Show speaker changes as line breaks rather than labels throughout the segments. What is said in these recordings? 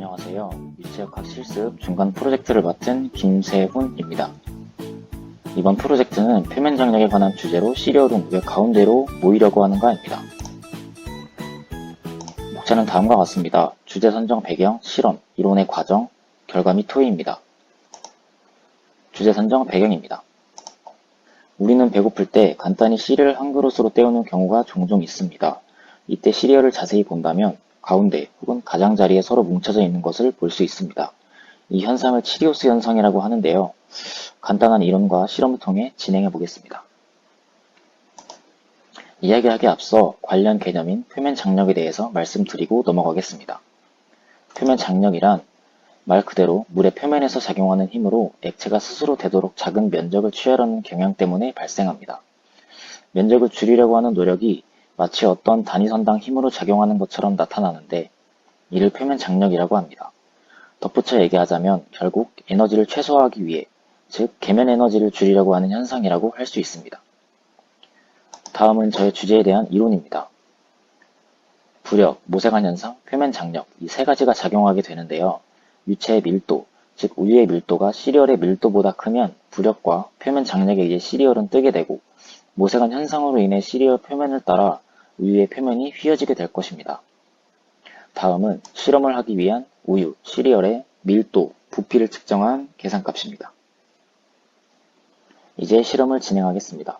안녕하세요. 유체역학 실습 중간 프로젝트를 맡은 김세훈입니다. 이번 프로젝트는 표면 장력에 관한 주제로 시리얼은 왜 가운데로 모이려고 하는가입니다. 목차는 다음과 같습니다. 주제 선정 배경, 실험, 이론의 과정, 결과 및 토의입니다. 주제 선정 배경입니다. 우리는 배고플 때 간단히 시리얼 한 그릇으로 때우는 경우가 종종 있습니다. 이때 시리얼을 자세히 본다면 가운데 혹은 가장자리에 서로 뭉쳐져 있는 것을 볼 수 있습니다. 이 현상을 치리오스 현상이라고 하는데요. 간단한 이론과 실험을 통해 진행해 보겠습니다. 이야기하기 앞서 관련 개념인 표면 장력에 대해서 말씀드리고 넘어가겠습니다. 표면 장력이란 말 그대로 물의 표면에서 작용하는 힘으로 액체가 스스로 되도록 작은 면적을 취하려는 경향 때문에 발생합니다. 면적을 줄이려고 하는 노력이 마치 어떤 단위선당 힘으로 작용하는 것처럼 나타나는데 이를 표면 장력이라고 합니다. 덧붙여 얘기하자면 결국 에너지를 최소화하기 위해 즉 계면 에너지를 줄이려고 하는 현상이라고 할 수 있습니다. 다음은 저의 주제에 대한 이론입니다. 부력, 모세관 현상, 표면 장력 이 세 가지가 작용하게 되는데요. 유체의 밀도, 즉 우유의 밀도가 시리얼의 밀도보다 크면 부력과 표면 장력에 의해 시리얼은 뜨게 되고 모세관 현상으로 인해 시리얼 표면을 따라 우유의 표면이 휘어지게 될 것입니다. 다음은 실험을 하기 위한 우유, 시리얼의 밀도, 부피를 측정한 계산값입니다. 이제 실험을 진행하겠습니다.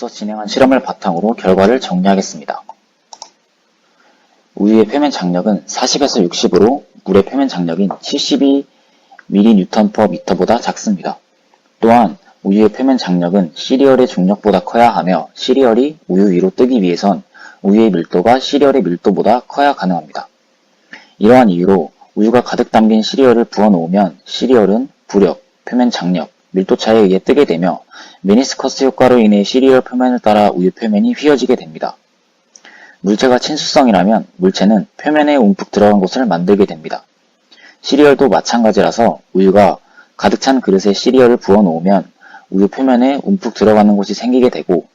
앞서 진행한 실험을 바탕으로 결과를 정리하겠습니다. 우유의 표면 장력은 40에서 60으로 물의 표면 장력인 72mN/m보다 작습니다. 또한 우유의 표면 장력은 시리얼의 중력보다 커야 하며 시리얼이 우유 위로 뜨기 위해선 우유의 밀도가 시리얼의 밀도보다 커야 가능합니다. 이러한 이유로 우유가 가득 담긴 시리얼을 부어 놓으면 시리얼은 부력, 표면 장력, 밀도 차에 의해 뜨게 되며 메니스커스 효과로 인해 시리얼 표면을 따라 우유 표면이 휘어지게 됩니다. 물체가 친수성이라면 물체는 표면에 움푹 들어간 곳을 만들게 됩니다. 시리얼도 마찬가지라서 우유가 가득 찬 그릇에 시리얼을 부어 놓으면 우유 표면에 움푹 들어가는 곳이 생기게 되고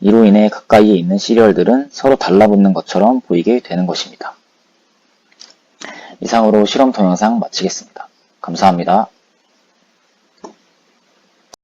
이로 인해 가까이에 있는 시리얼들은 서로 달라붙는 것처럼 보이게 되는 것입니다. 이상으로 실험 동영상 마치겠습니다. 감사합니다.